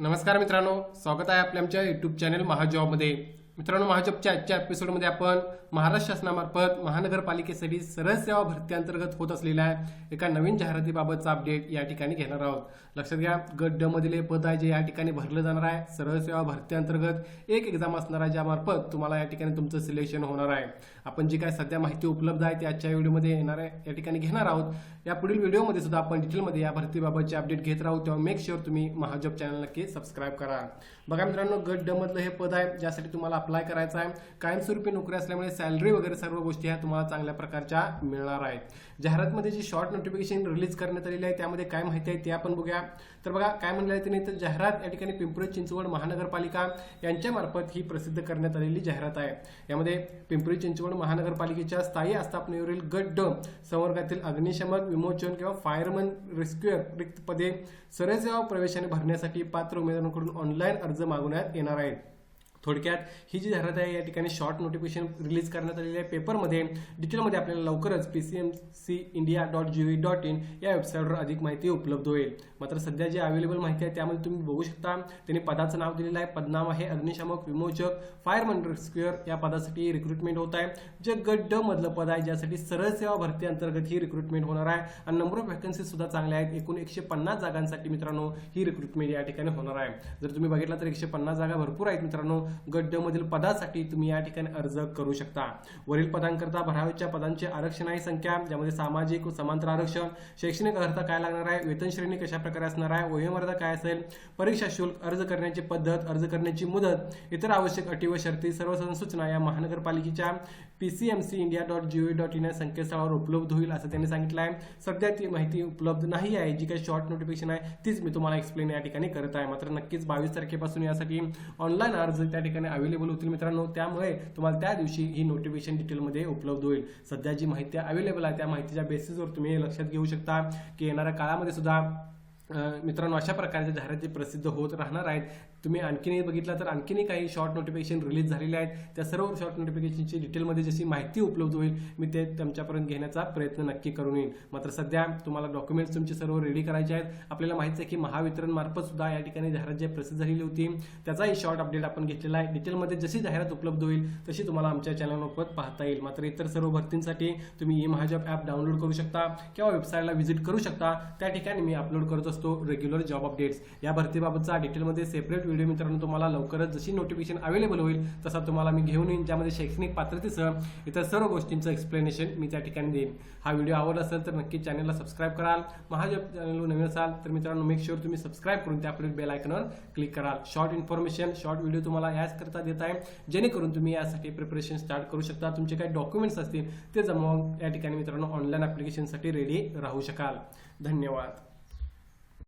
नमस्कार मित्रांनो स्वागत आहे आपल्या आमच्या युट्यूब चॅनल महाजॉबमध्ये. मित्रांनो महाजॉबच्या आजच्या एपिसोडमध्ये आपण महाराष्ट्र शासनामार्फत महानगरपालिकेसाठी सरळ सेवा भरतीअंतर्गत होत असलेल्या एका नवीन जाहिरातीबाबतचा अपडेट या ठिकाणी घेणार आहोत. लक्षात घ्या गट ड हे पद आहे जे या ठिकाणी भरलं जाणार आहे. सरळ सेवा भरती एक एक्झाम असणार आहे ज्यामार्फत तुम्हाला या ठिकाणी तुमचं सिलेक्शन होणार आहे. आपण जी काय सध्या माहिती उपलब्ध आहे ती आजच्या व्हिडिओमध्ये येणार आहे या ठिकाणी घेणार आहोत. या पुढील व्हिडिओमध्ये सुद्धा आपण डिटेलमध्ये या भरतीबाबतचे अपडेट घेत राहू. तेव्हा मेक शुअर तुम्ही महाजॉब चॅनल नक्की सबस्क्राईब करा. बघा मित्रांनो गट ड मधलं हे पद आहे ज्यासाठी तुम्हाला अप्लाय करायचं आहे. कायमस्वरूपी नोकरी असल्यामुळे सॅलरी वगैरे सर्व गोष्टी ह्या तुम्हाला चांगल्या प्रकारच्या मिळणार आहेत. जाहिरातमध्ये जी शॉर्ट नोटिफिकेशन रिलीज करण्यात आलेली आहे त्यामध्ये काय माहिती आहे ते आपण बघूया. तर बघा काय म्हणलं आहे त्यांनी तर जाहिरात या ठिकाणी पिंपरी चिंचवड महानगरपालिका यांच्यामार्फत ही प्रसिद्ध करण्यात आलेली जाहिरात आहे. यामध्ये पिंपरी चिंचवड महानगरपालिकेच्या स्थायी आस्थापनेवरील गट ड संवर्गातील अग्निशमक विमोचन किंवा फायरमन रेस्क्युअर रिक्त पदे सरळ सेवा प्रवेशाने भरण्यासाठी पात्र उमेदवारांकडून ऑनलाईन अर्ज मागवण्यात येणार आहेत. थोडक्यात ही जी जाहिरात आहे या ठिकाणी शॉर्ट नोटिफिकेशन रिलीज करण्यात आलेली आहे. पेपरमध्ये डिटेलमध्ये आपल्याला लवकरच P C M C India dot G O dot in या वेबसाईटवर अधिक माहिती उपलब्ध होईल. मात्र सध्या जी अवेलेबल माहिती आहे त्यामध्ये तुम्ही बघू शकता त्यांनी पदाचं नाव दिलेलं आहे. पदनाम आहे अग्निशामक विमोचक फायरमन रेस्क्युअर या पदासाठी रिक्रुटमेंट होत आहे. जे गट ड मधलं पद आहे ज्यासाठी सरळ सेवा भरती अंतर्गत ही रिक्रुटमेंट होणार आहे. आणि नंबर ऑफ व्हॅकन्सी सुद्धा चांगल्या आहेत. एकूण एकशे पन्नास जागांसाठी मित्रांनो ही रिक्रुटमेंट या ठिकाणी होणार आहे. जर तुम्ही बघितलं तर एकशे पन्नास जागा भरपूर आहेत मित्रांनो. गट ड मधील पदासाठी तुम्ही या ठिकाणी अर्ज करू शकता. वरील पदांकरता भरावीच्या पदांची आरक्षण आहे संख्या ज्यामध्ये सामाजिक व समांतर आरक्षण शैक्षणिक अर्थ काय लागणार आहे वेतन श्रेणी कशा प्रकारे असणार आहे वयोमर्यादा काय असेल परीक्षा शुल्क अर्ज करण्याची पद्धत अर्ज करण्याची मुदत इतर आवश्यक अटी व शर्ती सर्व सूचना या महानगरपालिकेच्या P C M C India dot G O dot in या संकेतस्थळावर उपलब्ध होईल असं त्यांनी सांगितलं आहे. सध्या ती माहिती उपलब्ध नाही आहे. जी काही शॉर्ट नोटिफिकेशन आहे तीच मी तुम्हाला एक्सप्लेन या ठिकाणी करत आहे. मात्र नक्कीच बावीस तारखेपासून यासाठी ऑनलाईन अर्ज त्या त्या ठिकाणी अवेलेबल होतील मित्रांनो. त्यामुळे तुम्हाला त्या दिवशी ही नोटिफिकेशन डिटेलमध्ये उपलब्ध होईल. सध्या जी माहिती अवेलेबल आहे त्या माहितीच्या बेसिसवर तुम्ही लक्षात घेऊ शकता की येणाऱ्या काळामध्ये सुद्धा मित्रांनो अशा प्रकारच्या जाहिराती प्रसिद्ध होत राहणार आहेत. तुम्ही आणखीनही बघितला तर आणखीनही काही शॉर्ट नोटिफिकेशन रिलीज झालेले आहेत. त्या सर्व शॉर्ट नोटिफिकेशनची डिटेलमध्ये जशी माहिती उपलब्ध होईल मी ते तुमच्यापर्यंत घेण्याचा प्रयत्न नक्की करून येईल मात्र सध्या तुम्हाला डॉक्युमेंट्स तुमचे सर्व रेडी करायचे आहेत. आपल्याला माहिती आहे की महावितरण मार्फत सुद्धा या ठिकाणी जाहिरात जी प्रसिद्ध झालेली होती त्याचाही शॉर्ट अपडेट आपण घेतलेला आहे. डिटेलमध्ये जशी जाहिरात उपलब्ध होईल तशी तुम्हाला आमच्या चॅनलमार्फत पाहता येईल. मात्र इतर सर्व भरतींसाठी तुम्ही ई महाजॉब ॲप डाउनलोड करू शकता किंवा वेबसाईटला व्हिजिट करू शकता. त्या ठिकाणी मी अपलोड करत असतो रेग्युलर जॉब अपडेट्स या भरतीबाबतचा डिटेलमध्ये सेपरेट व्हिडिओ मित्रांनो तुम्हाला लवकरच जशी नोटिफिकेशन अवेलेबल होईल तसा तुम्हाला मी घेऊन येईन ज्यामध्ये शैक्षणिक पात्रतेसह इतर सर्व गोष्टींचं एक्सप्लेनेशन मी त्या ठिकाणी देईन. हा व्हिडिओ आवडला असेल तर नक्की चॅनलला सबस्क्राईब कराल. महाजॉब चॅनलवर नवीन असाल तर मित्रांनो मेक शुअर तुम्ही सबस्क्राईब करून त्या पुढील बेल आयकॉनवर क्लिक कराल. शॉर्ट इन्फॉर्मेशन शॉर्ट व्हिडिओ तुम्हाला याच करता देत आहे. जेणेकरून तुम्ही यासाठी प्रिपरेशन स्टार्ट करू शकता. तुमचे काही डॉक्युमेंट्स असतील ते जमा या ठिकाणी मित्रांनो ऑनलाईन ॲप्लिकेशनसाठी रेडी राहू शकाल. धन्यवाद.